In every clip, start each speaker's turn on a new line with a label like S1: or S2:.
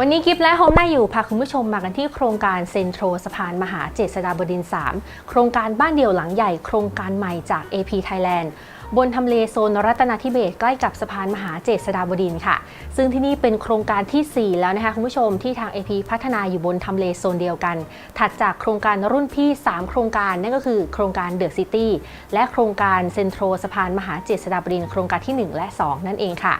S1: วันนี้กิฟและโฮมน่าอยู่พาคุณผู้ชมมากันที่โครงการเซ็นทรสะพานมหาเจษฎาบดิน 3 โครงการบ้านเดี่ยวหลังใหญ่โครงการใหม่จาก AP Thailand บนทำเลโซนรัตนาธิเบศใกล้กับสะพานมหาเจษฎาบดินค่ะ ซึ่งที่นี่เป็นโครงการทีสี่4 แล้วนะคะคุณผู้ชมที่ทาง AP พัฒนาอยู่บนทำเลโซนเดียวกัน ถัดจากโครงการรุ่นพี่ 3 โครงการนั่นก็คือโครงการเดอะซิตี้และโครงการเซ็นทรสะพานมหาเจษฎาบดิน โครงการทีหนึ่1 และ 2 นั่นเองค่ะ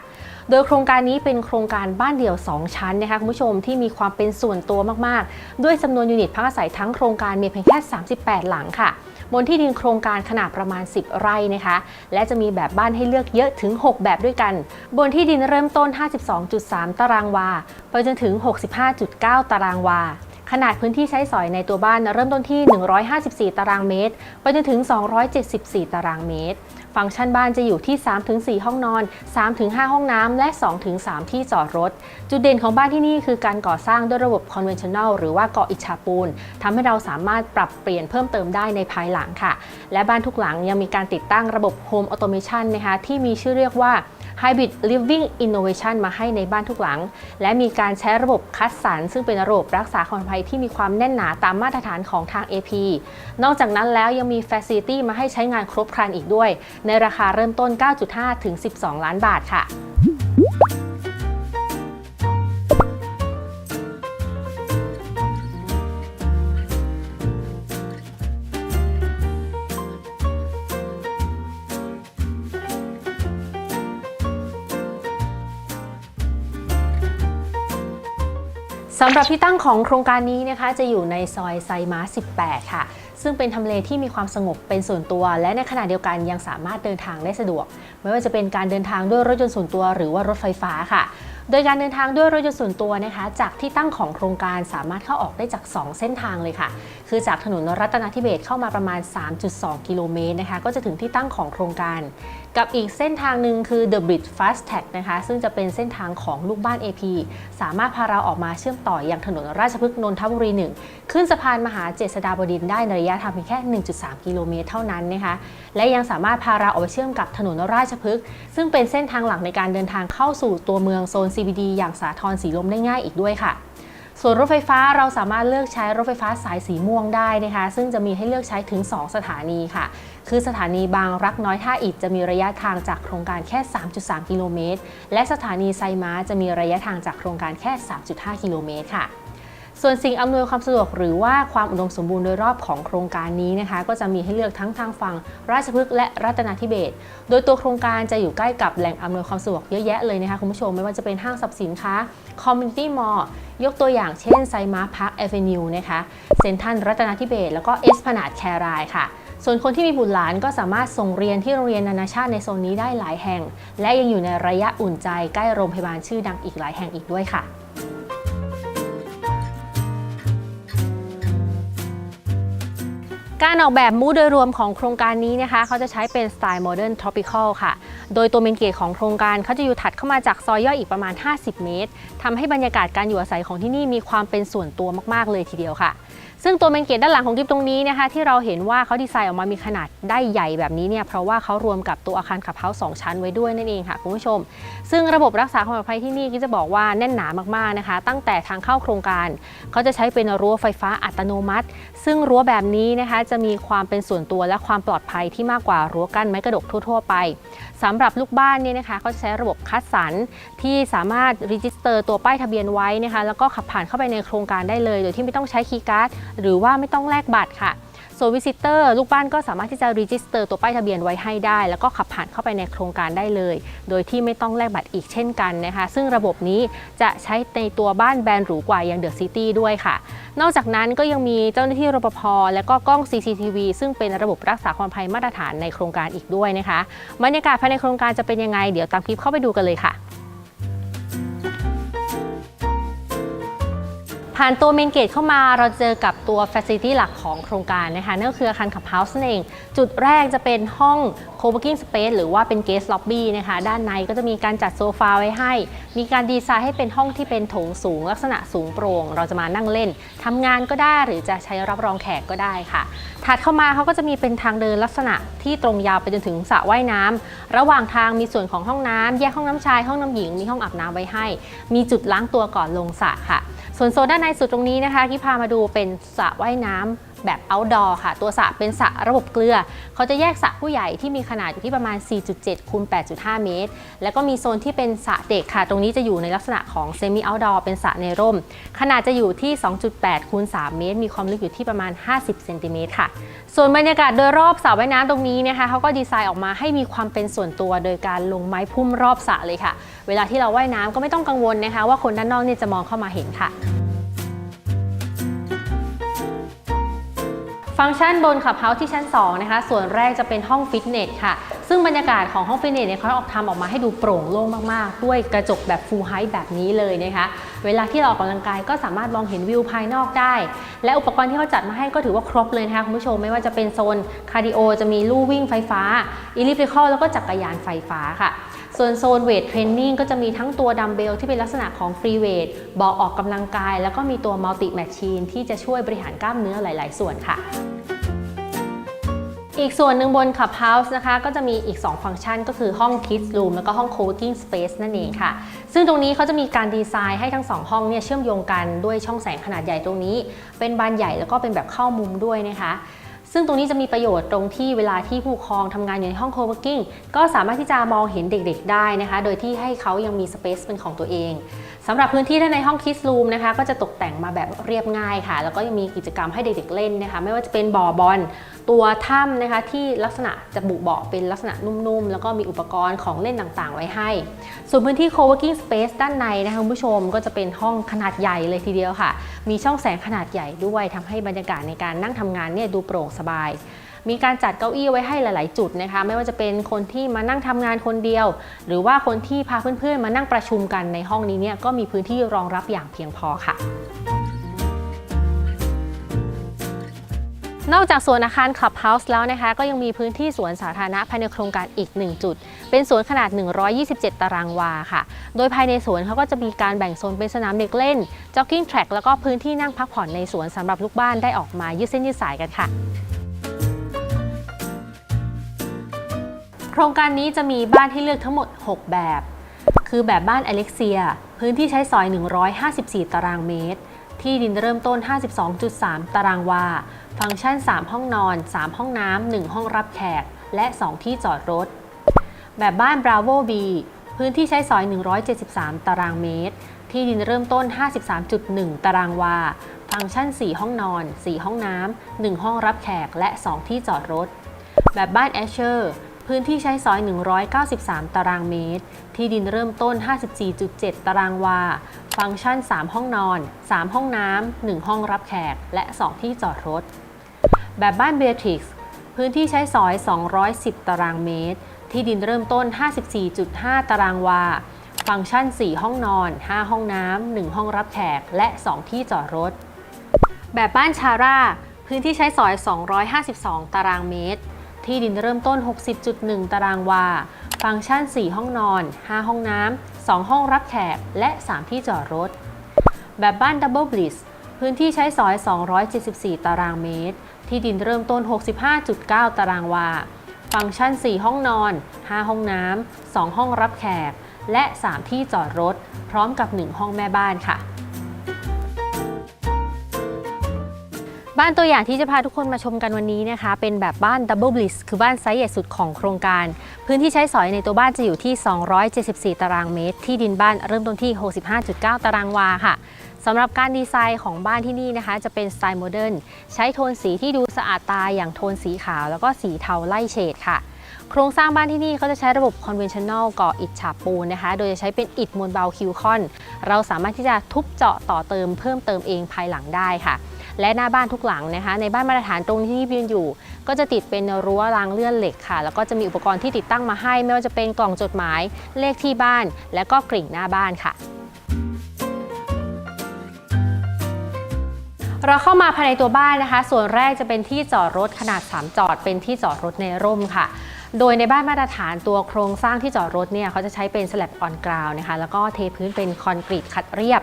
S1: โดยโครงการนี้เป็นโครงการบ้านเดี่ยว 2 ชั้นนะคะคุณผู้ชมที่มีความเป็นส่วนตัวมากๆ ด้วยจำนวนยูนิตพักอาศัยทั้งโครงการมีเพียงแค่ 38 หลังค่ะ บนที่ดินโครงการขนาดประมาณ 10 ไร่นะคะ และจะมีแบบบ้านให้เลือกเยอะถึง 6 แบบด้วยกัน บนที่ดินเริ่มต้น 52.3 ตารางวา ไปจนถึง 65.9 ตารางวาขนาดพื้นที่ใช้สอยในตัวบ้านเริ่มต้นที่ 154 ตารางเมตร ไปจนถึง 274 ตารางเมตรฟังก์ชันบ้านจะอยู่ที่ 3-4 ห้องนอน 3-5 ห้องน้ำและ 2-3 ที่จอดรถ จุดเด่นของบ้านที่นี่คือการก่อสร้างด้วยระบบ conventional หรือว่าเกาะอิฐฉาปูนทำให้เราสามารถปรับเปลี่ยนเพิ่มเติมได้ในภายหลังค่ะ และบ้านทุกหลังยังมีการติดตั้งระบบ home automation นะคะที่มีชื่อเรียกว่า Hybrid Living Innovation มาให้ในบ้านทุกหลัง และมีการใช้ระบบคัดสรรซึ่งเป็นระบบรักษาความปลอดภัยที่มีความแน่นหนาตามมาตรฐานของทาง AP นอกจากนั้นแล้วยังมี Facility มาให้ใช้งานครบครันอีกด้วย ในราคาเริ่มต้น 9.5 ถึง 12 ล้านบาทค่ะ สำหรับที่ตั้งของโครงการนี้นะคะจะอยู่ในซอยไซม้า 18 ค่ะ ซึ่งเป็นทำเลที่มีความสงบเป็นส่วนตัว และในขณะเดียวกันยังสามารถเดินทางได้สะดวก ไม่ว่าจะเป็นการเดินทางด้วยรถยนต์ส่วนตัวหรือว่ารถไฟฟ้าค่ะ โดยการเดินทางด้วยรถยนต์ส่วนตัวนะคะ จากที่ตั้งของโครงการสามารถเข้าออกได้จาก 2 เส้นทางเลยค่ะ คือจากถนนรัตนทิเบศเข้ามาประมาณ 3.2 กิโลเมตรนะคะ ก็จะถึงที่ตั้งของโครงการ กับอีกเส้นทางหนึ่งคือ The Bridge Fast Tag นะคะ ซึ่งจะเป็นเส้นทางของลูกบ้าน AP สามารถพาเราออกมาเชื่อมต่ออยังถนนราชพฤกษ์นนทบุรี 1 ขึ้นสะพานมหาเจษฎาบดินได้ในระยะทางเพียงแค่ 1.3 กิโลเมตรเท่านั้นนะคะ และยังสามารถพาเราออกไปเชื่อมกับถนนราชพฤกษ์ซึ่งเป็นเส้นทางหลักในการเดินทางเข้าสู่ตัวเมืองโซน CBD อย่างสาทรสีลมได้ง่ายอีกด้วยค่ะส่วนรถไฟฟ้าเราสามารถเลือกใช้รถไฟฟ้าสายสีม่วงได้นะคะ ซึ่งจะมีให้เลือกใช้ถึง 2 สถานีค่ะ คือสถานีบางรักน้อยท่าอิดจะมีระยะทางจากโครงการแค่ 3.3 กิโลเมตร และสถานีไซม้าจะมีระยะทางจากโครงการแค่ 3.5 กิโลเมตรค่ะ ส่วนสิ่งอำนวยความสะดวกหรือว่าความอุดมสมบูรณ์โดยรอบของโครงการนี้นะคะ ก็จะมีให้เลือกทั้งทางฝั่งราชพฤกษ์และรัตนาธิเบศโดยตัวโครงการจะอยู่ใกล้กับแหล่งอำนวยความสะดวกเยอะแยะเลยนะคะคุณผู้ชมไม่ว่าจะเป็นห้างสรรพสินค้าคอมมูนิตี้มอลล์ยกตัวอย่างเช่นไซมาพาร์คแอเวนิวนะคะเซนทันรัตนาธิเบศแล้วก็เอสพนาดแครายค่ะส่วนคนที่มีบุตรหลานก็สามารถส่งเรียนที่โรงเรียนนานาชาติในโซนนี้ได้หลายแห่ง และยังอยู่ในระยะอุ่นใจใกล้โรงพยาบาลชื่อดังอีกหลายแห่งอีกด้วยค่ะ การออกแบบมูดโดยรวมของโครงการนี้นะคะเขาจะใช้เป็นสไตล์โมเดิร์นทรอปิคอลค่ะ โดยตัวเมนเกตของโครงการเขาจะอยู่ถัดเข้ามาจากซอยย่อยอีกประมาณ 50 เมตรทำให้บรรยากาศการอยู่อาศัยของที่นี่มีความเป็นส่วนตัวมาก ๆ เลยทีเดียวค่ะ ซึ่งตัวเมนเกตด้านหลังของกิฟตรงนี้นะคะที่เราเห็นว่าเขาดีไซน์ออกมามีขนาดได้ใหญ่แบบนี้เนี่ยเพราะว่าเขารวมกับตัวอาคารขับเฮาส์สองชั้นไว้ด้วยนั่นเองค่ะคุณผู้ชม ซึ่งระบบรักษาความปลอดภัยที่นี่กิฟจะบอกว่าแน่นหนามากๆนะคะ ตั้งแต่ทางเข้าโครงการเขาจะใช้เป็นรั้วไฟฟ้าอัตโนมัติ ซึ่งรั้วแบบนี้นะคะจะมีความเป็นส่วนตัวและความปลอดภัยที่มากกว่ารั้วกั้นไม้กระดกทั่ว ๆ ไปสำหรับลูกบ้านเนี่ยนะคะเขาจะใช้ระบบคัดสรรที่สามารถรีจิสเตอร์ตัวป้ายทะเบียนไว้นะคะแล้วก็ขับผ่านเข้าไปในโครงการได้เลย โดยที่ไม่ต้องใช้คีย์การ์ดหรือว่าไม่ต้องแลกบัตรค่ะส่วนวิสิเตอร์ลูกบ้านก็สามารถที่จะรีจิสเตอร์ตัวป้ายทะเบียนไว้ให้ได้ แล้วก็ขับผ่านเข้าไปในโครงการได้เลย โดยที่ไม่ต้องแลกบัตรอีกเช่นกันนะคะ ซึ่งระบบนี้จะใช้ในตัวบ้านแบรนด์หรูกว่าอย่างเดอะซิตี้ด้วยค่ะ นอกจากนั้นก็ยังมีเจ้าหน้าที่รปภและก็กล้อง CCTV ซึ่งเป็นระบบรักษาความปลอดภัยมาตรฐานในโครงการอีกด้วยนะคะบรรยากาศภายในโครงการจะเป็นยังไงเดี๋ยวตามคลิปเข้าไปดูกันเลยค่ะ ผ่านตัวเมนเกตเข้ามาเราเจอกับตัว Facility หลักของโครงการนะคะนั่นก็คืออาคารขับเฮาส์นั่นเอง จุดแรกจะเป็นห้อง co-working space หรือว่าเป็น guest lobby นะคะด้านในก็จะมีการจัดโซฟาไว้ให้ มีการดีไซน์ให้เป็นห้องที่เป็นโถงสูง ลักษณะสูงโปร่ง เราจะมานั่งเล่นทำงานก็ได้หรือจะใช้รับรองแขกก็ได้ค่ะ ถัดเข้ามาเขาก็จะมีเป็นทางเดินลักษณะที่ตรงยาวไปจนถึงสระว่ายน้ำระหว่างทางมีส่วนของห้องน้ำแยกห้องน้ำชายห้องน้ำหญิงมีห้องอาบน้ำไว้ให้ มีจุดล้างตัวก่อนลงสระค่ะ ส่วนโซนด้านในสุดตรงนี้นะคะที่พามาดูเป็นสระว่ายน้ำ แบบ outdoor ค่ะ ตัวสระเป็นสระระบบเกลือ เขาจะแยกสระผู้ใหญ่ที่มีขนาดอยู่ที่ประมาณ 4.7คูณ8.5 เมตร แล้วก็มีโซนที่เป็นสระเด็กค่ะ ตรงนี้จะอยู่ในลักษณะของ semi outdoor เป็นสระในร่ม ขนาดจะอยู่ที่ 2.8คูณ3เมตร มีความลึกอยู่ที่ประมาณ 50เซนติเมตรค่ะ ส่วนบรรยากาศโดยรอบสระว่ายน้ำตรงนี้นะคะเขาก็ดีไซน์ออกมาให้มีความเป็นส่วนตัว โดยการลงไม้พุ่มรอบสระเลยค่ะ เวลาที่เราว่ายน้ำก็ไม่ต้องกังวลนะคะ ว่าคนด้านนอกเนี่ยจะมองเข้ามาเห็นค่ะ ฟังก์ชันบนขับเฮาส์ที่ชั้น2นะคะส่วนแรกจะเป็นห้องฟิตเนสค่ะ ซึ่งบรรยากาศของห้องฟิตเนสเนี่ยเขาออกทำออกมาให้ดูโปร่งโล่งมากๆ ด้วยกระจกแบบฟูลไฮท์แบบนี้เลยนะคะ เวลาที่เราออกกำลังกายก็สามารถมองเห็นวิวภายนอกได้ และอุปกรณ์ที่เขาจัดมาให้ก็ถือว่าครบเลยนะคะคุณผู้ชมไม่ว่าจะเป็นโซนคาร์ดิโอจะมีลู่วิ่งไฟฟ้าอิเลิฟ i ค a l แล้วก็จักรยานไฟฟ้าค่ะ ส่วนโซนเวทเทรนนิ่งก็จะมีทั้งตัวดัมเบลที่เป็นลักษณะของฟรีเวทบอกออกกำลังกาย แล้วก็มีตัวมัลติแมชชีนที่จะช่วยบริหารกล้ามเนื้อหลาย ๆ ส่วนค่ะอีกส่วนหนึ่งบน Clubhouse นะคะ ก็จะมีอีก 2 ฟังก์ชันก็คือห้อง Kids Room แล้วก็ห้อง Co-working Space นั่นเองค่ะ ซึ่งตรงนี้เขาจะมีการดีไซน์ให้ทั้ง 2 ห้องเนี่ยเชื่อมโยงกันด้วยช่องแสงขนาดใหญ่ตรงนี้ เป็นบานใหญ่แล้วก็เป็นแบบเข้ามุมด้วยนะคะ ซึ่งตรงนี้จะมีประโยชน์ตรงที่เวลาที่ผู้ปกครองทำงานอยู่ในห้อง co-working ก็สามารถที่จะมองเห็นเด็กๆได้นะคะ โดยที่ให้เขายังมี space เป็นของตัวเองสำหรับพื้นที่ด้านในห้อง Kids Room นะคะ ก็จะตกแต่งมาแบบเรียบง่ายค่ะ แล้วก็ยังมีกิจกรรมให้เด็กๆเล่นนะคะ ไม่ว่าจะเป็นบ่อบอลตัวถ้ำนะคะ ที่ลักษณะจะบุเบาะเป็นลักษณะนุ่มๆ แล้วก็มีอุปกรณ์ของเล่นต่างๆ ไว้ให้ ส่วนพื้นที่ co-working space ด้านในนะคะคุณผู้ชมก็จะเป็นห้องขนาดใหญ่เลยทีเดียวค่ะ มีช่องแสงขนาดใหญ่ด้วยทำให้บรรยากาศในการนั่งทำงานเนี่ยดูโปร่งสบาย มีการจัดเก้าอี้ไว้ให้หลาย ๆ จุดนะคะ ไม่ว่าจะเป็นคนที่มานั่งทำงานคนเดียว หรือว่าคนที่พาเพื่อน ๆ มานั่งประชุมกันในห้องนี้เนี่ยก็มีพื้นที่รองรับอย่างเพียงพอค่ะ นอกจากสวนอาคาร Clubhouse แล้วนะคะ ก็ยังมีพื้นที่สวนสาธารณะภายในโครงการอีก 1 จุด เป็นสวนขนาด 127 ตารางวาค่ะ โดยภายในสวนเขาก็จะมีการแบ่งโซนเป็นสนามเด็กเล่น jogging track แล้วก็พื้นที่นั่งพักผ่อนในสวนสำหรับลูกบ้านได้ออกมายืดเส้นยืดสายกันค่ะโครงการนี้จะมีบ้านที่เลือกทั้งหมด 6 แบบ คือแบบบ้านอเล็กเซีย พื้นที่ใช้สอย 154 ตารางเมตร ที่ดินเริ่มต้น 52.3 ตารางวา ฟังก์ชัน 3 ห้องนอน 3 ห้องน้ำ1ห้องรับแขก และ 2 ที่จอดรถ แบบบ้าน Bravo B พื้นที่ใช้สอย 173 ตารางเมตร ที่ดินเริ่มต้น 53.1 ตารางวา ฟังก์ชัน 4 ห้องนอน 4 ห้องน้ำ1ห้องรับแขก และ 2 ที่จอดรถ แบบบ้าน Asher พื้นที่ใช้สอย 193 ตารางเมตร ที่ดินเริ่มต้น 54.7 ตารางวา ฟังก์ชัน 3 ห้องนอน 3 ห้องน้ำ 1 ห้องรับแขก และ 2 ที่จอดรถ แบบบ้าน Beatrix พื้นที่ใช้สอย 210 ตารางเมตร ที่ดินเริ่มต้น 54.5 ตารางวา ฟังก์ชัน 4 ห้องนอน 5 ห้องน้ำ 1 ห้องรับแขก และ 2 ที่จอดรถ แบบบ้านชาร่า พื้นที่ใช้สอย 252 ตารางเมตร ที่ดินเริ่มต้น 60.1 ตารางวา ฟังก์ชัน 4 ห้องนอน 5 ห้องน้ำ 2 ห้องรับแขก และ 3 ที่จอดรถ แบบบ้านดับเบิลบลิส พื้นที่ใช้สอย 274 ตารางเมตร ที่ดินเริ่มต้น 65.9 ตารางวา ฟังก์ชัน 4 ห้องนอน 5 ห้องน้ำ 2 ห้องรับแขก และ 3 ที่จอดรถ พร้อมกับ 1 ห้องแม่บ้านค่ะ บ้านตัวอย่างที่จะพาทุกคนมาชมกันวันนี้นะคะ เป็นแบบบ้าน Double Bliss คือบ้านไซส์ใหญ่สุดของโครงการ พื้นที่ใช้สอยในตัวบ้านจะอยู่ที่ 274 ตารางเมตร ที่ดินบ้านเริ่มต้นที่ 65.9 ตารางวาค่ะสำหรับการดีไซน์ของบ้านที่นี่นะคะ จะเป็นสไตล์โมเดิร์นใช้โทนสีที่ดูสะอาดตาอย่างโทนสีขาว แล้วก็สีเทาไล่เฉดค่ะโครงสร้างบ้านที่นี่เขาจะใช้ระบบ conventional ก่ออิฐฉาบปูนนะคะ โดยจะใช้เป็นอิฐมวลเบาคิวคอน เราสามารถที่จะทุบเจาะต่อเติมเพิ่มเติมเองภายหลังได้ค่ะ และหน้าบ้านทุกหลังนะคะ ในบ้านมาตรฐานตรงที่ยืนอยู่ ก็จะติดเป็นรั้วรางเลื่อนเหล็กค่ะ แล้วก็จะมีอุปกรณ์ที่ติดตั้งมาให้ ไม่ว่าจะเป็นกล่องจดหมาย เลขที่บ้าน และก็กริ่งหน้าบ้านค่ะเราเข้ามาภายในตัวบ้านนะคะ ส่วนแรกจะเป็นที่จอดรถขนาด 3 จอด เป็นที่จอดรถในร่มค่ะ โดยในบ้านมาตรฐานตัวโครงสร้างที่จอดรถเนี่ยเขาจะใช้เป็นสแลบออนกราวนะคะ แล้วก็เทพื้นเป็นคอนกรีตขัดเรียบ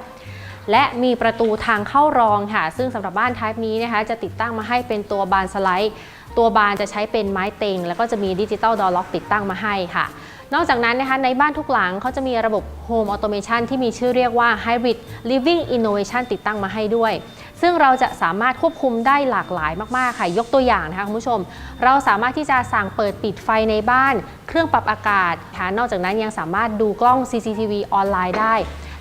S1: และมีประตูทางเข้ารองค่ะ ซึ่งสำหรับบ้านท y ป์นี้นะคะจะติดตั้งมาให้เป็นตัวบานสไลด์ ตัวบานจะใช้เป็นไม้เต็ง แล้วก็จะมีดิจิตอลดอล็อกติดตั้งมาให้ค่ะ นอกจากนั้นนะคะในบ้านทุกหลังเขาจะมีระบบ Home Automation ที่มีชื่อเรียกว่า Hybrid Living Innovation ติดตั้งมาให้ด้วย ซึ่งเราจะสามารถควบคุมได้หลากหลายมาก ๆ ค่ะ ยกตัวอย่างนะคะคุณผู้ชม เราสามารถที่จะสั่งเปิดปิดไฟในบ้าน เครื่องปรับอากาศค่ะนอกจากนั้นยังสามารถดูกล้อง CCTV ออนไลน์ได้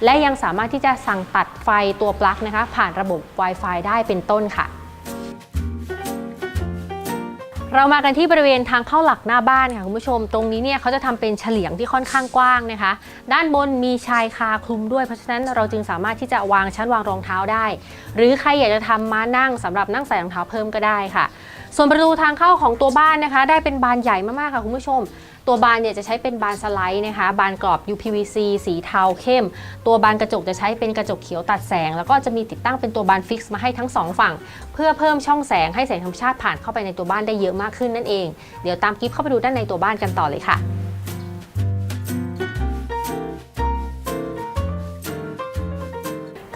S1: และยังสามารถที่จะสั่งตัดไฟตัวปลั๊กนะคะ ผ่านระบบ Wi-Fi ได้เป็นต้นค่ะ เรามากันที่บริเวณทางเข้าหลักหน้าบ้านค่ะคุณผู้ชม ตรงนี้เนี่ยเขาจะทำเป็นเฉลียงที่ค่อนข้างกว้างนะคะ ด้านบนมีชายคาคลุมด้วยเพราะฉะนั้นเราจึงสามารถที่จะวางชั้นวางรองเท้าได้ หรือใครอยากจะทำม้านั่งสำหรับนั่งใส่รองเท้าเพิ่มก็ได้ค่ะส่วนประตูทางเข้าของตัวบ้านนะคะ ได้เป็นบานใหญ่มากๆค่ะคุณผู้ชม ตัวบานเนี่ยจะใช้เป็นบานสไลด์นะคะ บานกรอบ UPVC สีเทาเข้ม ตัวบานกระจกจะใช้เป็นกระจกเขียวตัดแสง แล้วก็จะมีติดตั้งเป็นตัวบานฟิกซ์มาให้ทั้งสองฝั่ง เพื่อเพิ่มช่องแสงให้แสงธรรมชาติผ่านเข้าไปในตัวบ้านได้เยอะมากขึ้นนั่นเอง เดี๋ยวตามกิฟเข้าไปดูด้านในตัวบ้านกันต่อเลยค่ะ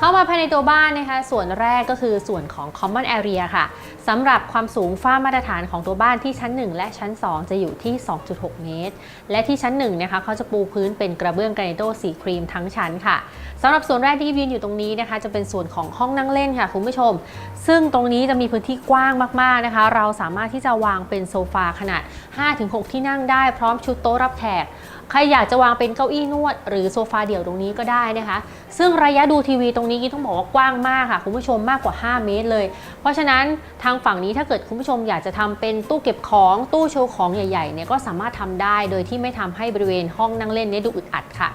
S1: เข้ามาภายในตัวบ้านนะคะ ส่วนแรกก็คือส่วนของ common area ค่ะสำหรับความสูงฝ้ามาตรฐานของตัวบ้านที่ชั้น 1 และชั้น 2 จะอยู่ที่ 2.6 เมตร และที่ชั้น 1 นะคะเขาจะปูพื้นเป็นกระเบื้องกรานิโตสีครีมทั้งชั้นค่ะสำหรับส่วนแรกที่ยืนอยู่ตรงนี้นะคะ จะเป็นส่วนของห้องนั่งเล่นค่ะคุณผู้ชม ซึ่งตรงนี้จะมีพื้นที่กว้างมากๆนะคะ เราสามารถที่จะวางเป็นโซฟาขนาด 5-6 ที่นั่งได้พร้อมชุดโต๊ะรับแขก ใครอยากจะวางเป็นเก้าอี้นวด หรือโซฟาเดี่ยวตรงนี้ก็ได้นะคะ ซึ่งระยะดูทีวีตรงนี้ต้องบอกว่ากว้างมากค่ะ คุณผู้ชมมากกว่า 5 เมตรเลย เพราะฉะนั้นทางฝั่งนี้ถ้าเกิดคุณผู้ชมอยากจะทำเป็นตู้เก็บของตู้โชว์ของใหญ่ๆเนี่ยก็สามารถทำได้ โดยที่ไม่ทำให้บริเวณห้องนั่งเล่นเนี้ดูอึดอัดค่ะ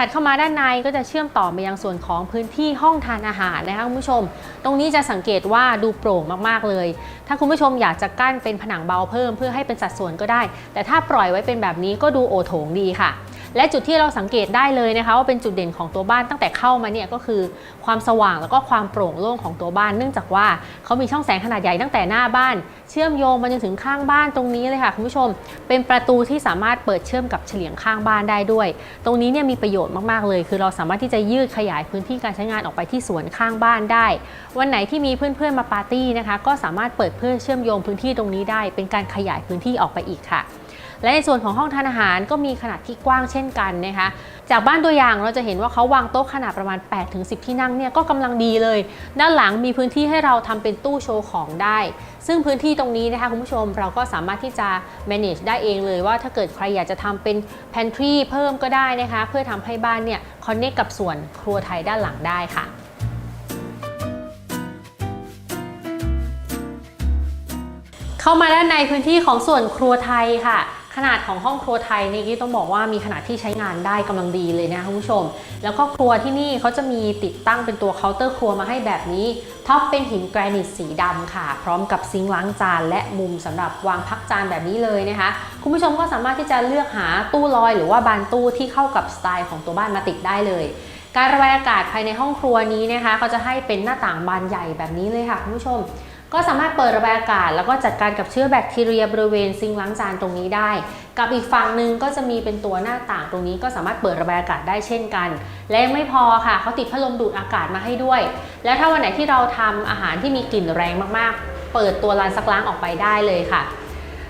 S1: ถัดเข้ามาด้านในก็จะเชื่อมต่อไปยังส่วนของพื้นที่ห้องทานอาหารนะคะคุณผู้ชม ตรงนี้จะสังเกตว่าดูโปร่งมากๆเลย ถ้าคุณผู้ชมอยากจะกั้นเป็นผนังเบาเพิ่มเพื่อให้เป็นสัดส่วนก็ได้ แต่ถ้าปล่อยไว้เป็นแบบนี้ก็ดูโอโถงดีค่ะ และจุดที่เราสังเกตได้เลยนะคะว่าเป็นจุดเด่นของตัวบ้านตั้งแต่เข้ามาเนี่ยก็คือความสว่างแล้วก็ความโปร่งโล่งของตัวบ้าน เนื่องจากว่าเขามีช่องแสงขนาดใหญ่ตั้งแต่หน้าบ้าน เชื่อมโยงมาจนถึงข้างบ้านตรงนี้เลยค่ะคุณผู้ชม เป็นประตูที่สามารถเปิดเชื่อมกับเฉลียงข้างบ้านได้ด้วย ตรงนี้เนี่ยมีประโยชน์มากๆเลย คือเราสามารถที่จะยืดขยายพื้นที่การใช้งานออกไปที่สวนข้างบ้านได้ วันไหนที่มีเพื่อนๆมาปาร์ตี้นะคะก็สามารถเปิดเพื่อเชื่อมโยงพื้นที่ตรงนี้ได้ เป็นการขยายพื้นที่ออกไปอีกค่ะ และในส่วนของห้องทานอาหารก็มีขนาดที่กว้างเช่นกันนะคะ จากบ้านตัวอย่างเราจะเห็นว่าเขาวางโต๊ะขนาดประมาณ 8-10 ที่นั่งเนี่ยก็กำลังดีเลย ด้านหลังมีพื้นที่ให้เราทำเป็นตู้โชว์ของได้ ซึ่งพื้นที่ตรงนี้นะคะคุณผู้ชมเราก็สามารถที่จะ manage ได้เองเลยว่าถ้าเกิดใครอยากจะทำเป็น pantry เพิ่มก็ได้นะคะ เพื่อทำให้บ้านเนี่ย connect กับส่วนครัวไทยด้านหลังได้ค่ะเข้ามาด้านในพื้นที่ของส่วนครัวไทยค่ะ ขนาดของห้องครัวไทยนี่ที่ต้องบอกว่ามีขนาดที่ใช้งานได้กำลังดีเลยนะคุณผู้ชม แล้วก็ครัวที่นี่เขาจะมีติดตั้งเป็นตัวเคาน์เตอร์ครัวมาให้แบบนี้ท็อปเป็นหินแกรนิตสีดำค่ะ พร้อมกับซิงค์ล้างจาน และมุมสำหรับวางพักจานแบบนี้เลยนะคะ คุณผู้ชมก็สามารถที่จะเลือกหาตู้ลอยหรือว่าบานตู้ที่เข้ากับสไตล์ของตัวบ้านมาติดได้เลยการระบายอากาศภายในห้องครัวนี้นะคะเขาจะให้เป็นหน้าต่างบานใหญ่แบบนี้เลยค่ะคุณผู้ชม ก็สามารถเปิดระบายอากาศ แล้วก็จัดการกับเชื้อแบคทีเรียบริเวณซิงล้างจานตรงนี้ได้ กับอีกฝั่งหนึ่งก็จะมีเป็นตัวหน้าต่างตรงนี้ก็สามารถเปิดระบายอากาศได้เช่นกัน และยังไม่พอค่ะเขาติดพัดลมดูดอากาศมาให้ด้วย แล้วถ้าวันไหนที่เราทำอาหารที่มีกลิ่นแรงมากๆ เปิดตัวลานซักล้างออกไปได้เลยค่ะ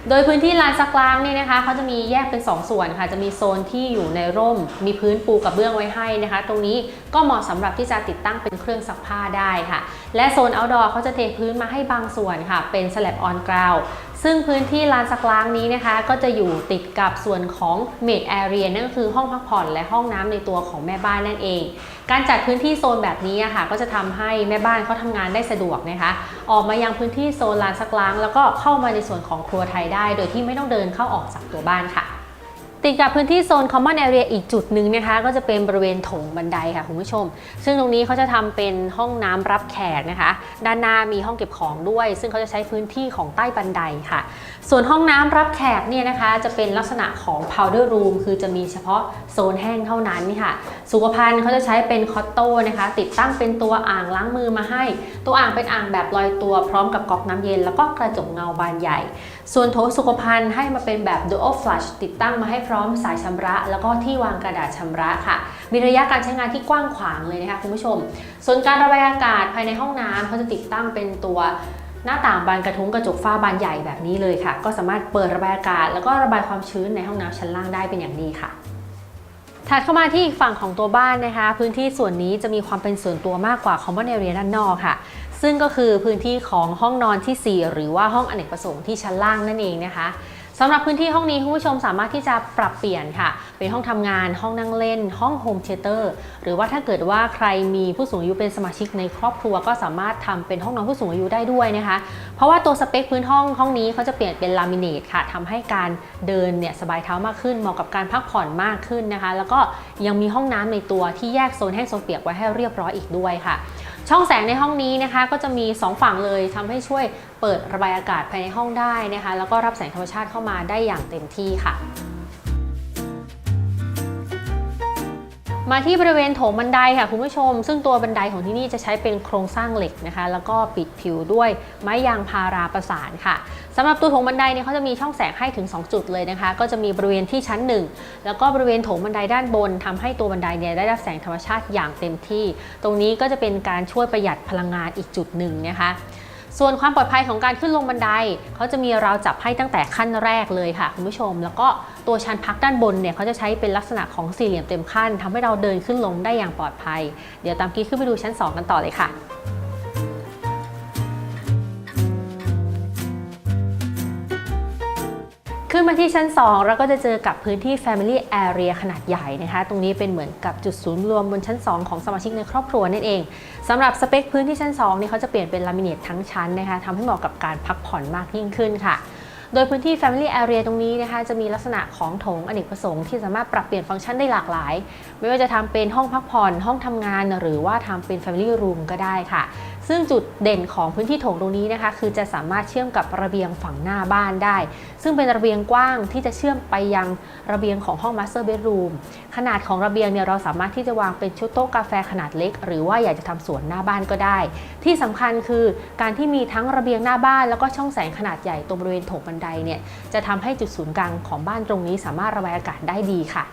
S1: โดยพื้นที่ลานสักล้างเนี่ยนะคะเขาจะมีแยกเป็น 2 ส่วนค่ะ จะมีโซนที่อยู่ในร่ม มีพื้นปูกระเบื้องไว้ให้นะคะ ตรงนี้ก็เหมาะสำหรับที่จะติดตั้งเป็นเครื่องซักผ้าได้ค่ะ และโซนเอ outdoor เขาจะเทพื้นมาให้บางส่วนค่ะ เป็นสแลบออนกราว ซึ่งพื้นที่ลานซักล้างนี้นะคะ ก็จะอยู่ติดกับส่วนของ maid area นั่นก็คือห้องพักผ่อนและห้องน้ำในตัวของแม่บ้านนั่นเอง การจัดพื้นที่โซนแบบนี้อะค่ะ ก็จะทำให้แม่บ้านเขาทำงานได้สะดวกนะคะ ออกมายังพื้นที่โซนลานซักล้าง แล้วก็เข้ามาในส่วนของครัวไทยได้ โดยที่ไม่ต้องเดินเข้าออกจากตัวบ้านค่ะ ติดกับพื้นที่โซน common area อีกจุดหนึ่งนะคะ ก็จะเป็นบริเวณโถงบันไดค่ะคุณผู้ชม ซึ่งตรงนี้เขาจะทำเป็นห้องน้ำรับแขกนะคะ ด้านหน้ามีห้องเก็บของด้วย ซึ่งเขาจะใช้พื้นที่ของใต้บันไดค่ะ ส่วนห้องน้ำรับแขกเนี่ยนะคะ จะเป็นลักษณะของ powder room คือจะมีเฉพาะโซนแห้งเท่านั้นค่ะ สุขภัณฑ์เขาจะใช้เป็นคอตโต้นะคะ ติดตั้งเป็นตัวอ่างล้างมือมาให้ ตัวอ่างเป็นอ่างแบบลอยตัวพร้อมกับก๊อกน้ำเย็น แล้วก็กระจกเงาบานใหญ่ ส่วนโถสุขภัณฑ์ให้มาเป็นแบบ Dual Flush ติดตั้งมาให้พร้อมสายชำระ แล้วก็ที่วางกระดาษชำระค่ะ มีระยะการใช้งานที่กว้างขวางเลยนะคะคุณผู้ชม ส่วนการระบายอากาศภายในห้องน้ำเขาจะติดตั้งเป็นตัวหน้าต่างบานกระทุ้งกระจกฝ้าบานใหญ่แบบนี้เลยค่ะ ก็สามารถเปิดระบายอากาศ แล้วก็ระบายความชื้นในห้องน้ำชั้นล่างได้เป็นอย่างดีค่ะถัดเข้ามาที่อีกฝั่งของตัวบ้านนะคะ พื้นที่ส่วนนี้จะมีความเป็นส่วนตัวมากกว่า common area ด้านนอกค่ะ ซึ่งก็คือพื้นที่ของห้องนอนที่ 4 หรือว่าห้องอเนกประสงค์ที่ชั้นล่างนั่นเองนะคะสำหรับพื้นที่ห้องนี้คุณผู้ชมสามารถที่จะปรับเปลี่ยนค่ะ เป็นห้องทำงานห้องนั่งเล่น ห้องโฮมเทเตอร์หรือว่าถ้าเกิดว่าใครมีผู้สูงอายุเป็นสมาชิกในครอบครัว ก็สามารถทำเป็นห้องนอนผู้สูงอายุได้ด้วยนะคะ เพราะว่าตัวสเปคพื้นห้องห้องนี้เขาจะเปลี่ยนเป็นลามิเนตค่ะทำให้การเดินเนี่ยสบายเท้ามากขึ้นเหมาะกับการพักผ่อนมากขึ้นนะคะ แล้วก็ยังมีห้องน้ำในตัวที่แยกโซนแห้งโซนเปียกไว้ให้เรียบร้อยอีกด้วยค่ะ ช่องแสงในห้องนี้นะคะก็จะมี 2 ฝั่งเลยทำให้ช่วยเปิดระบายอากาศภายในห้องได้นะคะ แล้วก็รับแสงธรรมชาติเข้ามาได้อย่างเต็มที่ค่ะ มาที่บริเวณโถงบันไดค่ะคุณผู้ชม ซึ่งตัวบันไดของที่นี่จะใช้เป็นโครงสร้างเหล็กนะคะ แล้วก็ปิดผิวด้วยไม้ยางพาราประสานค่ะสำหรับตัวโถงบันไดเนี่ยเขาจะมีช่องแสงให้ถึง 2 จุดเลยนะคะ ก็จะมีบริเวณที่ชั้น 1 แล้วก็บริเวณโถงบันไดด้านบนทำให้ตัวบันไดเนี่ยได้รับแสงธรรมชาติอย่างเต็มที่ ตรงนี้ก็จะเป็นการช่วยประหยัดพลังงานอีกจุดหนึ่งนะคะ ส่วนความปลอดภัยของการขึ้นลงบันไดเขาจะมีราวจับให้ตั้งแต่ขั้นแรกเลยค่ะคุณผู้ชม แล้วก็ตัวชั้นพักด้านบนเนี่ยเขาจะใช้เป็นลักษณะของสี่เหลี่ยมเต็มขั้นทำให้เราเดินขึ้นลงได้อย่างปลอดภัย เดี๋ยวตามกี้ขึ้นไปดูชั้น 2 กันต่อเลยค่ะ มาที่ชั้น 2 เราก็จะเจอกับพื้นที่ Family Area ขนาดใหญ่นะคะ ตรงนี้เป็นเหมือนกับจุดศูนย์รวมบนชั้น 2 ของสมาชิกในครอบครัวนั่นเองสำหรับสเปคพื้นที่ชั้น2นี่เขาจะเปลี่ยนเป็นลามิเนตทั้งชั้นนะคะทำให้เหมาะกับการพักผ่อนมากยิ่งขึ้นค่ะโดยพื้นที่ Family Area ตรงนี้นะคะจะมีลักษณะของโถงอเนกประสงค์ที่สามารถปรับเปลี่ยนฟังก์ชันได้หลากหลาย ไม่ว่าจะทำเป็นห้องพักผ่อน ห้องทำงาน หรือว่าทำเป็น Family Room ก็ได้ค่ะ ซึ่งจุดเด่นของพื้นที่โถงตรงนี้นะคะ คือจะสามารถเชื่อมกับระเบียงฝั่งหน้าบ้านได้ ซึ่งเป็นระเบียงกว้างที่จะเชื่อมไปยังระเบียงของห้อง Master Bedroom ขนาดของระเบียงเนี่ยเราสามารถที่จะวางเป็นชุดโต๊ะกาแฟขนาดเล็ก หรือว่าอยากจะทำสวนหน้าบ้านก็ได้ ที่สำคัญคือการที่มีทั้งระเบียงหน้าบ้าน แล้วก็ช่องแสงขนาดใหญ่ตรงบริเวณโถงบันไดเนี่ยจะทำให้จุดศูนย์กลางของบ้านตรงนี้สามารถระบายอากาศได้ดีค่ะ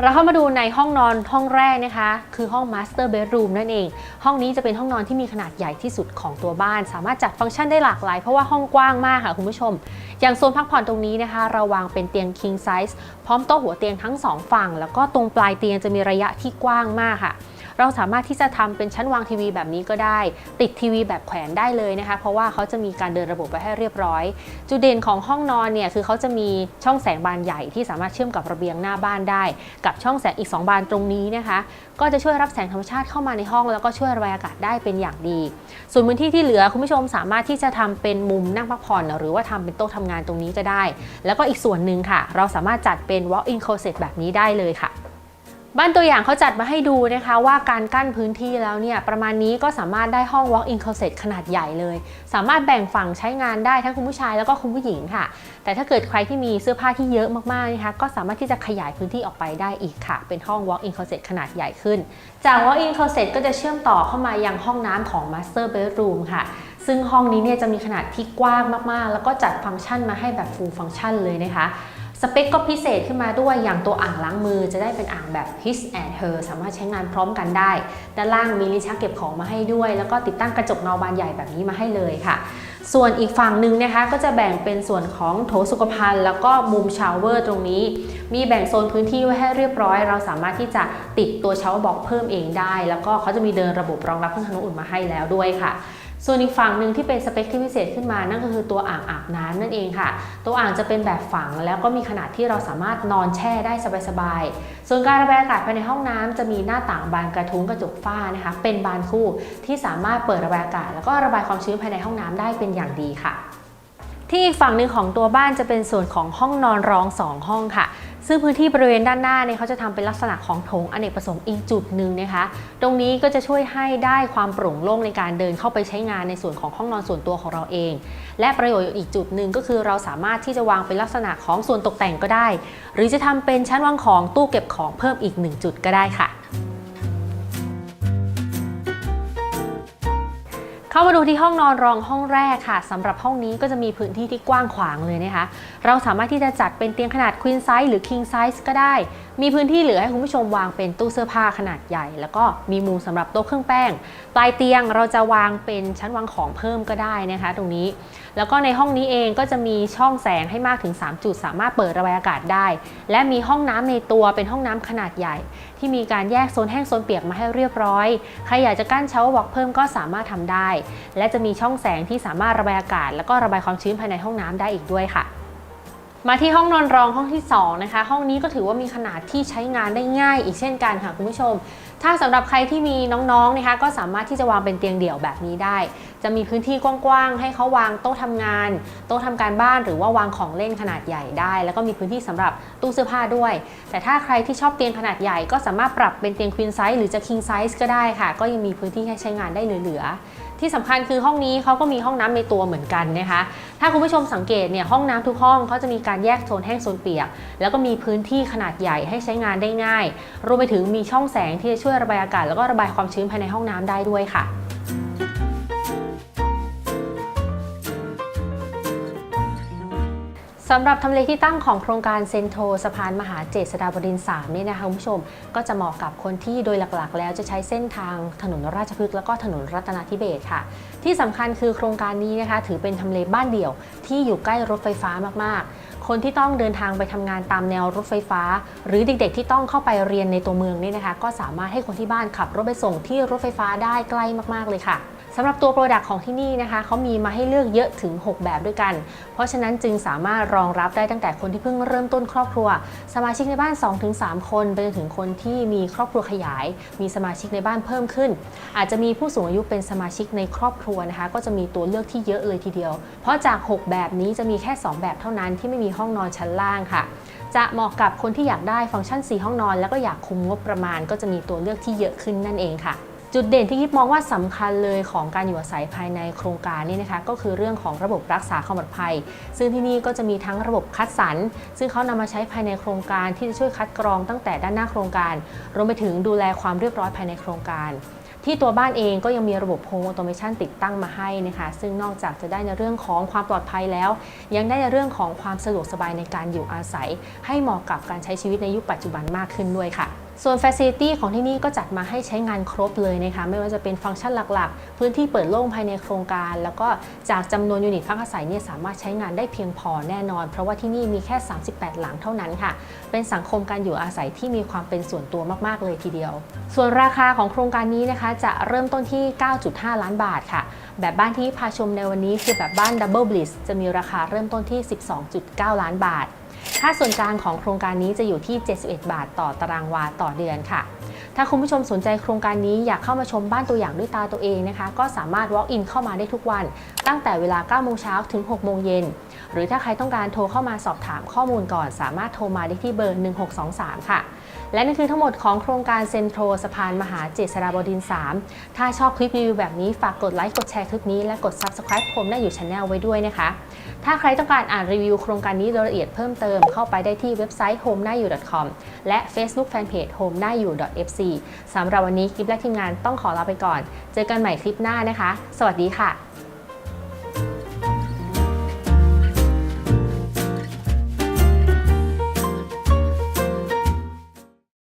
S1: เราเข้ามาดูในห้องนอนห้องแรกนะคะ คือห้อง Master Bedroom นั่นเอง ห้องนี้จะเป็นห้องนอนที่มีขนาดใหญ่ที่สุดของตัวบ้าน สามารถจัดฟังก์ชันได้หลากหลาย เพราะว่าห้องกว้างมากค่ะคุณผู้ชม อย่างโซนพักผ่อนตรงนี้นะคะ เราวางเป็นเตียง king size พร้อมโต๊ะหัวเตียงทั้งสองฝั่ง แล้วก็ตรงปลายเตียงจะมีระยะที่กว้างมากค่ะ เราสามารถที่จะทำเป็นชั้นวางทีวีแบบนี้ก็ได้ ติดทีวีแบบแขวนได้เลยนะคะ เพราะว่าเขาจะมีการเดินระบบไว้ให้เรียบร้อย จุดเด่นของห้องนอนเนี่ยคือเขาจะมีช่องแสงบานใหญ่ที่สามารถเชื่อมกับระเบียงหน้าบ้านได้ กับช่องแสงอีก 2 บานตรงนี้นะคะ ก็จะช่วยรับแสงธรรมชาติเข้ามาในห้อง แล้วก็ช่วยระบายอากาศได้เป็นอย่างดี ส่วนพื้นที่ที่เหลือคุณผู้ชมสามารถที่จะทำเป็นมุมนั่งพักผ่อน หรือว่าทำเป็นโต๊ะทำงานตรงนี้ก็ได้ แล้วก็อีกส่วนหนึ่งค่ะ เราสามารถจัดเป็น walk-in closet แบบนี้ได้เลยค่ะ บ้านตัวอย่างเขาจัดมาให้ดูนะคะว่าการกั้นพื้นที่แล้วเนี่ยประมาณนี้ก็สามารถได้ห้อง walk-in closet ขนาดใหญ่เลย สามารถแบ่งฝั่งใช้งานได้ทั้งคุณผู้ชายแล้วก็คุณผู้หญิงค่ะ แต่ถ้าเกิดใครที่มีเสื้อผ้าที่เยอะมากๆนะคะก็สามารถที่จะขยายพื้นที่ออกไปได้อีกค่ะ เป็นห้อง walk-in closet ขนาดใหญ่ขึ้น จาก walk-in closet ก็จะเชื่อมต่อเข้ามายังห้องน้ำของ master bedroom ค่ะซึ่งห้องนี้เนี่ยจะมีขนาดที่กว้างมากๆ แล้วก็จัดฟังก์ชันมาให้แบบ full function เลยนะคะ เปคก็พิเศษขึ้นมาด้วยอย่างตัวอ่างล้างมือจะได้เป็นอ่างแบบ his and her สามารถใช้งานพร้อมกันได้ ด้านล่างมีลิ้นชักเก็บของมาให้ด้วย แล้วก็ติดตั้งกระจกเงาบานใหญ่แบบนี้มาให้เลยค่ะ ส่วนอีกฝั่งหนึ่งนะคะก็จะแบ่งเป็นส่วนของโถสุขภัณฑ์ แล้วก็มุมชาวเวอร์ตรงนี้ มีแบ่งโซนพื้นที่ไว้ให้เรียบร้อย เราสามารถที่จะติดตัวชาวบอกเพิ่มเองได้ แล้วก็เขาจะมีเดินระบบรองรับเครื่องทำน้ำอุ่นมาให้แล้วด้วยค่ะ ส่วนอีกฝั่งหนึ่งที่เป็นสเปคที่พิเศษขึ้นมานั่นก็คือตัวอ่างอาบน้ำนั่นเองค่ะ ตัวอ่างจะเป็นแบบฝังแล้วก็มีขนาดที่เราสามารถนอนแช่ได้สบายๆ ส่วนการระบายอากาศภายในห้องน้ำจะมีหน้าต่างบานกระทุ้งกระจกฝ้านะคะ เป็นบานคู่ที่สามารถเปิดระบายอากาศ แล้วก็ระบายความชื้นภายในห้องน้ำได้เป็นอย่างดีค่ะ ที่อีกฝั่งหนึ่งของตัวบ้านจะเป็นส่วนของห้องนอนรอง 2 ห้องค่ะ ซึ่งพื้นที่บริเวณด้านหน้าเนี่ยเขาจะทำเป็นลักษณะของโถงอเนกประสงค์อีกจุดหนึ่งนะคะ ตรงนี้ก็จะช่วยให้ได้ความโปร่งโล่งในการเดินเข้าไปใช้งานในส่วนของห้องนอนส่วนตัวของเราเอง และประโยชน์อีกจุดหนึ่งก็คือเราสามารถที่จะวางเป็นลักษณะของส่วนตกแต่งก็ได้ หรือจะทำเป็นชั้นวางของตู้เก็บของเพิ่มอีกหนึ่งจุดก็ได้ค่ะ เข้ามาดูที่ห้องนอนรองห้องแรกค่ะสำหรับห้องนี้ก็จะมีพื้นที่ที่กว้างขวางเลยนะคะ เราสามารถที่จะจัดเป็นเตียงขนาด queen size หรือ king size ก็ได้ มีพื้นที่เหลือให้คุณผู้ชมวางเป็นตู้เสื้อผ้าขนาดใหญ่ แล้วก็มีมุมสำหรับโต๊ะเครื่องแป้ง ปลายเตียงเราจะวางเป็นชั้นวางของเพิ่มก็ได้นะคะ ตรงนี้ แล้วก็ในห้องนี้เองก็จะมีช่องแสงให้มากถึง 3 จุด สามารถเปิดระบายอากาศได้ และมีห้องน้ำในตัวเป็นห้องน้ำขนาดใหญ่ ที่มีการแยกโซนแห้งโซนเปียกมาให้เรียบร้อย ใครอยากจะกั้นเชาว์วอกเพิ่มก็สามารถทำได้ และจะมีช่องแสงที่สามารถระบายอากาศ แล้วก็ระบายความชื้นภายในห้องน้ำได้อีกด้วยค่ะ มาที่ห้องนอนรองห้องที่2นะคะ ห้องนี้ก็ถือว่ามีขนาดที่ใช้งานได้ง่ายอีกเช่นกันค่ะคุณผู้ชม ถ้าสำหรับใครที่มีน้องๆนะคะ ก็สามารถที่จะวางเป็นเตียงเดี่ยวแบบนี้ได้ จะมีพื้นที่กว้างๆให้เขาวางโต๊ะทำงาน โต๊ะทำการบ้านหรือว่าวางของเล่นขนาดใหญ่ได้ แล้วก็มีพื้นที่สำหรับตู้เสื้อผ้าด้วย แต่ถ้าใครที่ชอบเตียงขนาดใหญ่ก็สามารถปรับเป็นเตียง queen size หรือจะ king size ก็ได้ค่ะ ก็ยังมีพื้นที่ให้ใช้งานได้เหลือๆที่สำคัญคือห้องนี้เขาก็มีห้องน้ำในตัวเหมือนกันนะคะ ถ้าคุณผู้ชมสังเกตเนี่ยห้องน้ำทุกห้องเขาจะมีการแยกโซนแห้งโซนเปียก แล้วก็มีพื้นที่ขนาดใหญ่ให้ใช้งานได้ง่าย รวมไปถึงมีช่องแสงที่จะช่วยระบายอากาศแล้วก็ระบายความชื้นภายในห้องน้ำได้ด้วยค่ะ สำหรับทำเลที่ตั้งของโครงการเซนโทสะพานมหาเจษฎาบดินทร์3เนี่ยนะคะคุณผู้ชม ก็จะเหมาะกับคนที่โดยหลักๆ แล้วจะใช้เส้นทางถนนราชพฤกษ์แล้วก็ถนนรัตนาธิเบศค่ะ ที่สำคัญคือโครงการนี้นะคะ ถือเป็นทำเลบ้านเดี่ยวที่อยู่ใกล้รถไฟฟ้ามากๆ คนที่ต้องเดินทางไปทำงานตามแนวรถไฟฟ้า หรือเด็กๆที่ต้องเข้าไปเรียนในตัวเมืองนี่นะคะ ก็สามารถให้คนที่บ้านขับรถไปส่งที่รถไฟฟ้าได้ใกล้มากๆเลยค่ะสำหรับตัวโปรดักต์ของที่นี่นะคะเขามีมาให้เลือกเยอะถึง 6 แบบด้วยกัน เพราะฉะนั้นจึงสามารถรองรับได้ตั้งแต่คนที่เพิ่งเริ่มต้นครอบครัว สมาชิกในบ้าน 2-3 คนไปจนถึงคนที่มีครอบครัวขยาย มีสมาชิกในบ้านเพิ่มขึ้น อาจจะมีผู้สูงอายุเป็นสมาชิกในครอบครัวนะคะ ก็จะมีตัวเลือกที่เยอะเลยทีเดียว เพราะจาก 6 แบบนี้จะมีแค่ 2 แบบเท่านั้นที่ไม่มีห้องนอนชั้นล่างค่ะ จะเหมาะกับคนที่อยากได้ฟังก์ชัน 4 ห้องนอน แล้วก็อยากคุมงบประมาณ ก็จะมีตัวเลือกที่เยอะขึ้นนั่นเองค่ะจุดเด่นที่ยิบมองว่าสำคัญเลยของการอยู่อาศัยภายในโครงการนี่นะคะ ก็คือเรื่องของระบบรักษาความปลอดภัย ซึ่งที่นี่ก็จะมีทั้งระบบคัดสรร ซึ่งเขานำมาใช้ภายในโครงการที่จะช่วยคัดกรองตั้งแต่ด้านหน้าโครงการ รวมไปถึงดูแลความเรียบร้อยภายในโครงการ ที่ตัวบ้านเองก็ยังมีระบบโฮมออโตเมชันติดตั้งมาให้นะคะซึ่งนอกจากจะได้ในเรื่องของความปลอดภัยแล้ว ยังได้ในเรื่องของความสะดวกสบายในการอยู่อาศัย ให้เหมาะกับการใช้ชีวิตในยุคปัจจุบันมากขึ้นด้วยค่ะ ส่วน Facility ของที่นี่ก็จัดมาให้ใช้งานครบเลยนะคะ ไม่ว่าจะเป็นฟังก์ชันหลักๆ พื้นที่เปิดโล่งภายในโครงการ แล้วก็จากจำนวนยูนิตพักอาศัยเนี่ยสามารถใช้งานได้เพียงพอแน่นอน เพราะว่าที่นี่มีแค่ 38 หลังเท่านั้นค่ะ เป็นสังคมการอยู่อาศัยที่มีความเป็นส่วนตัวมากๆเลยทีเดียว ส่วนราคาของโครงการนี้นะคะ จะเริ่มต้นที่ 9.5 ล้านบาทค่ะ แบบบ้านที่พาชมในวันนี้คือแบบบ้าน Double Bliss จะมีราคาเริ่มต้นที่ 12.9 ล้านบาท ค่าส่วนกลางของโครงการนี้จะอยู่ที่ 71 บาท ต่อตารางวาต่อเดือนค่ะ ถ้าคุณผู้ชมสนใจโครงการนี้อยากเข้ามาชมบ้านตัวอย่างด้วยตาตัวเองนะคะ ก็สามารถ walk in เข้ามาได้ทุกวัน ตั้งแต่เวลา 9 โมงเช้าถึง 6 โมงเย็น หรือถ้าใครต้องการโทรเข้ามาสอบถามข้อมูลก่อน สามารถโทรมาได้ที่เบอร์ 1623 ค่ะ และนั่นคือทั้งหมดของโครงการเซ็นโทรสะพานมหาเจษฎาบดินทร์3ถ้าชอบคลิปรีวิวแบบนี้ฝากกดไลค์กดแชร์คลิปนี้และกด subscribe ผมได้อยู่ช anel ไว้ด้วยนะคะ ถ้าใครต้องการอ่านรีวิวโครงการนี้โดยละเอียดเพิ่มเติมเข้าไปได้ที่เว็บไซต์ home หน้าอยู่ .com และ Facebook Fanpage home หน้าอยู่ .fc สำหรับวันนี้กิฟและทีมงานต้องขอลาไปก่อน เจอกันใหม่คลิปหน้านะคะ สวัสดีค่ะ